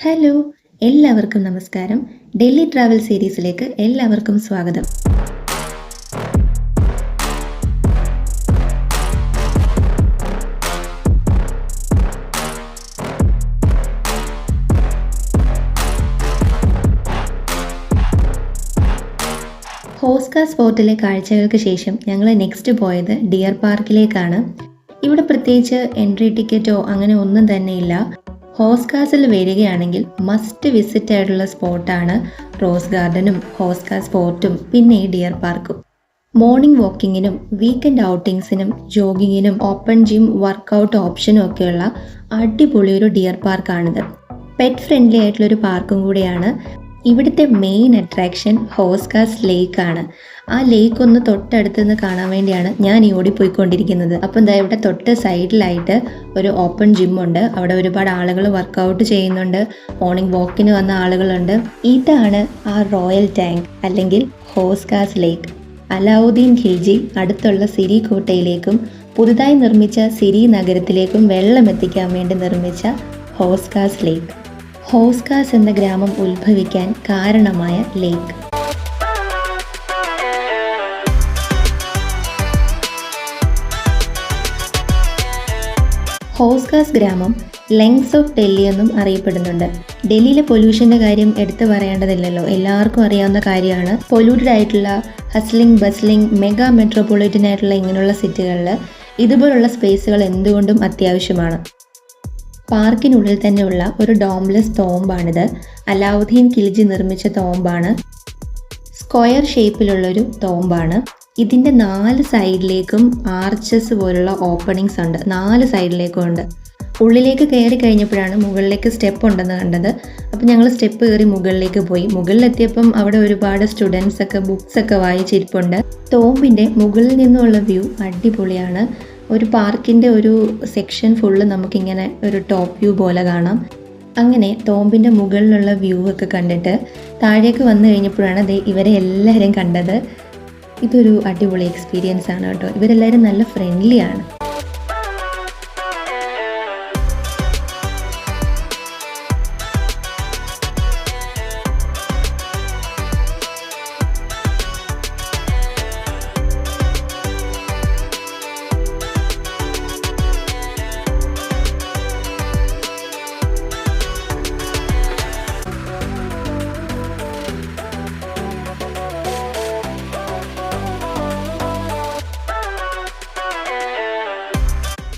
Hello എല്ലാവർക്കും നമസ്കാരം. Delhi travel സീരീസിലേക്ക് എല്ലാവർക്കും സ്വാഗതം. ഹോസ്ക സ്പോട്ടിലെ കാഴ്ചകൾക്ക് ശേഷം ഞങ്ങൾ നെക്സ്റ്റ് പോയത് ഡിയർ പാർക്കിലേക്കാണ്. ഇവിടെ പ്രത്യേകിച്ച് എൻട്രി ടിക്കറ്റോ അങ്ങനെ ഒന്നും തന്നെയില്ല ഹോസ്കാസിൽ വരികയാണെങ്കിൽ മസ്റ്റ് വിസിറ്റ് ആയിട്ടുള്ള സ്പോട്ടാണ് റോസ് ഗാർഡനും ഹോസ് കാസ് ഫോർട്ടും പിന്നെ ഈ ഡിയർ പാർക്കും. മോർണിംഗ് വാക്കിങ്ങിനും വീക്കെൻഡ് ഔട്ടിങ്സിനും ജോഗിങ്ങിനും ഓപ്പൺ ജിം വർക്കൗട്ട് ഓപ്ഷനും ഒക്കെയുള്ള അടിപൊളി ഒരു ഡിയർ പാർക്കാണിത്. പെറ്റ് ഫ്രണ്ട്ലി ആയിട്ടുള്ളൊരു പാർക്കും കൂടിയാണ് ഇവിടുത്തെ മെയിൻ അട്രാക്ഷൻ ഹോസ്കാസ് ലേക്ക് ആണ്. ആ ലേക്ക് ഒന്ന് തൊട്ടടുത്ത് നിന്ന് കാണാൻ വേണ്ടിയാണ് ഞാൻ ഈ ഓടിപ്പോയിക്കൊണ്ടിരിക്കുന്നത്. അപ്പം എന്താ ഇവിടെ തൊട്ട് സൈഡിലായിട്ട് ഒരു ഓപ്പൺ ജിമ്മുണ്ട് അവിടെ ഒരുപാട് ആളുകൾ വർക്കൗട്ട് ചെയ്യുന്നുണ്ട്. മോർണിംഗ് വാക്കിന് വന്ന ആളുകളുണ്ട്. ഇതാണ് ആ റോയൽ ടാങ്ക് അല്ലെങ്കിൽ ഹോസ്കാസ് ലേക്ക് അലാവുദ്ദീൻ ഖിൽജി അടുത്തുള്ള സിരി കോട്ടയിലേക്കും പുതുതായി നിർമ്മിച്ച സിരി നഗരത്തിലേക്കും വെള്ളം എത്തിക്കാൻ വേണ്ടി നിർമ്മിച്ച ഹോസ്കാസ് ലേക്ക് ഹോസ്കാസ് എന്ന ഗ്രാമം ഉത്ഭവിക്കാൻ കാരണമായ ലേക്ക്. ഹോസ്കാസ് ഗ്രാമം ലെങ്സ് ഓഫ് ഡൽഹി എന്നും അറിയപ്പെടുന്നുണ്ട്. ഡൽഹിയിലെ പൊല്യൂഷന്റെ കാര്യം എടുത്തു പറയേണ്ടതില്ലല്ലോ. എല്ലാവർക്കും അറിയാവുന്ന കാര്യമാണ്. പൊല്യൂട്ടഡ് ആയിട്ടുള്ള ഹസ്ലിംഗ് ബസ്ലിംഗ് മെഗാ മെട്രോപൊളിറ്റൻ ആയിട്ടുള്ള ഇങ്ങനെയുള്ള സിറ്റികളിൽ ഇതുപോലുള്ള സ്പേസുകൾ എന്തുകൊണ്ടും അത്യാവശ്യമാണ്. പാർക്കിനുള്ളിൽ തന്നെയുള്ള ഒരു ഡോംലെസ് തോമ്പാണിത്. അലാവുദ്ദീൻ കിൽജി നിർമ്മിച്ച തോമ്പാണ്. സ്ക്വയർ ഷേപ്പിലുള്ളൊരു തോമ്പാണ്. ഇതിന്റെ നാല് സൈഡിലേക്കും ആർച്ചസ് പോലുള്ള ഓപ്പണിങ്സ് ഉണ്ട്. നാല് സൈഡിലേക്കും ഉണ്ട്. ഉള്ളിലേക്ക് കയറി കഴിഞ്ഞപ്പോഴാണ് മുകളിലേക്ക് സ്റ്റെപ്പ് ഉണ്ടെന്ന് കണ്ടത്. അപ്പോൾ ഞങ്ങൾ സ്റ്റെപ്പ് കയറി മുകളിലേക്ക് പോയി. മുകളിലെത്തിയപ്പം അവിടെ ഒരുപാട് സ്റ്റുഡൻസ് ഒക്കെ ബുക്സ് ഒക്കെ വായിച്ചിരിപ്പുണ്ട് തോമ്പിന്റെ മുകളിൽ നിന്നുള്ള വ്യൂ അടിപൊളിയാണ്. ഒരു പാർക്കിന്റെ ഒരു സെക്ഷൻ ഫുള്ള് നമുക്കിങ്ങനെ ഒരു ടോപ്പ് വ്യൂ പോലെ കാണാം. അങ്ങനെ തോമ്പിന്റെ മുകളിലുള്ള വ്യൂ ഒക്കെ കണ്ടിട്ട് താഴേക്ക് വന്നു കഴിഞ്ഞപ്പോഴാണ് ദേ ഇവരെ എല്ലാവരും കണ്ടത്. ഇതൊരു അടിപൊളി എക്സ്പീരിയൻസ് ആണ് കേട്ടോ. ഇവരെല്ലാവരും നല്ല ഫ്രണ്ട്ലി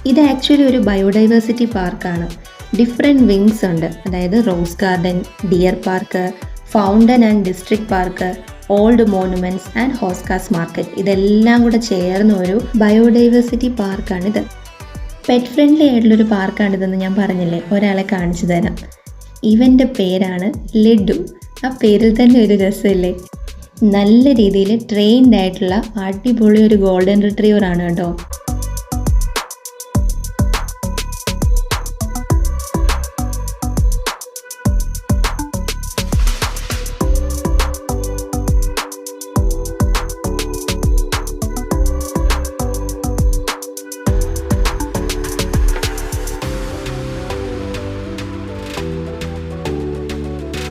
ഇത് ആക്ച്വലി ഒരു ബയോഡൈവേഴ്സിറ്റി പാർക്കാണ് ഡിഫറെന്റ് വിങ്സ് ഉണ്ട്. അതായത് rose garden deer park fountain and district park old monuments and Hauz Khas market ഇതെല്ലാം കൂടെ ചേർന്ന ഒരു ബയോഡൈവേഴ്സിറ്റി പാർക്കാണിത് പെറ്റ് ഫ്രണ്ട്ലി ആയിട്ടുള്ളൊരു പാർക്കാണിതെന്ന് ഞാൻ പറഞ്ഞില്ലേ? ഒരാളെ കാണിച്ചു തരാം. ഇവന്റെ പേരാണ് ലഡു. ആ പേരിൽ തന്നെ ഒരു രസമില്ലേ? നല്ല രീതിയിൽ ട്രെയിൻഡ് ആയിട്ടുള്ള അടിപൊളി ഒരു ഗോൾഡൻ റിട്രീവർ ആണ് കേട്ടോ.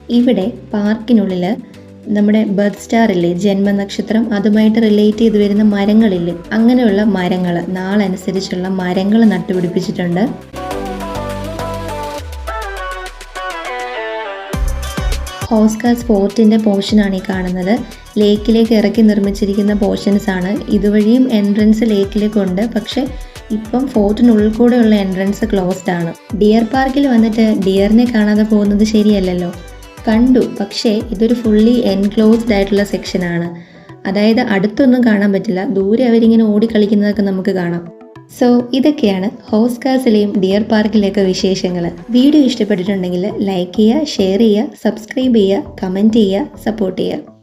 ഇവിടെ പാർക്കിനുള്ളിൽ നമ്മുടെ ബർത്ത് സ്റ്റാർ ഇല്ലേ ജന്മനക്ഷത്രം അതുമായിട്ട് റിലേറ്റ് ചെയ്ത് വരുന്ന മരങ്ങളില്ലേ അങ്ങനെയുള്ള മരങ്ങൾ നാളനുസരിച്ചുള്ള മരങ്ങൾ നട്ടുപിടിപ്പിച്ചിട്ടുണ്ട്. ഹോസ്കാസ് ഫോർട്ടിന്റെ പോർഷനാണ് ഈ കാണുന്നത്. ലേക്കിലേക്ക് ഇറക്കി നിർമ്മിച്ചിരിക്കുന്ന പോർഷൻസ് ആണ്. ഇതുവഴിയും എൻട്രൻസ് ലേക്കിലേക്കുണ്ട് പക്ഷേ ഇപ്പം ഫോർട്ടിനുള്ളിൽ കൂടെയുള്ള എൻട്രൻസ് ക്ലോസ്ഡ് ആണ്. ഡിയർ പാർക്കിൽ വന്നിട്ട് ഡിയറിനെ കാണാതെ പോകുന്നത് ശരിയല്ലല്ലോ. കണ്ടു. പക്ഷേ ഇതൊരു ഫുള്ളി എൻക്ലോസ്ഡ് ആയിട്ടുള്ള സെക്ഷനാണ് അതായത് അടുത്തൊന്നും കാണാൻ പറ്റില്ല. ദൂരെ അവരിങ്ങനെ ഓടിക്കളിക്കുന്നതൊക്കെ നമുക്ക് കാണാം. സോ ഇതൊക്കെയാണ് ഹോസ്കാസിലെയും ഡിയർ പാർക്കിലെയൊക്കെ വിശേഷങ്ങൾ വീഡിയോ ഇഷ്ടപ്പെട്ടിട്ടുണ്ടെങ്കിൽ ലൈക്ക് ചെയ്യുക ഷെയർ ചെയ്യുക സബ്സ്ക്രൈബ് ചെയ്യുക കമന്റ് ചെയ്യുക സപ്പോർട്ട് ചെയ്യുക.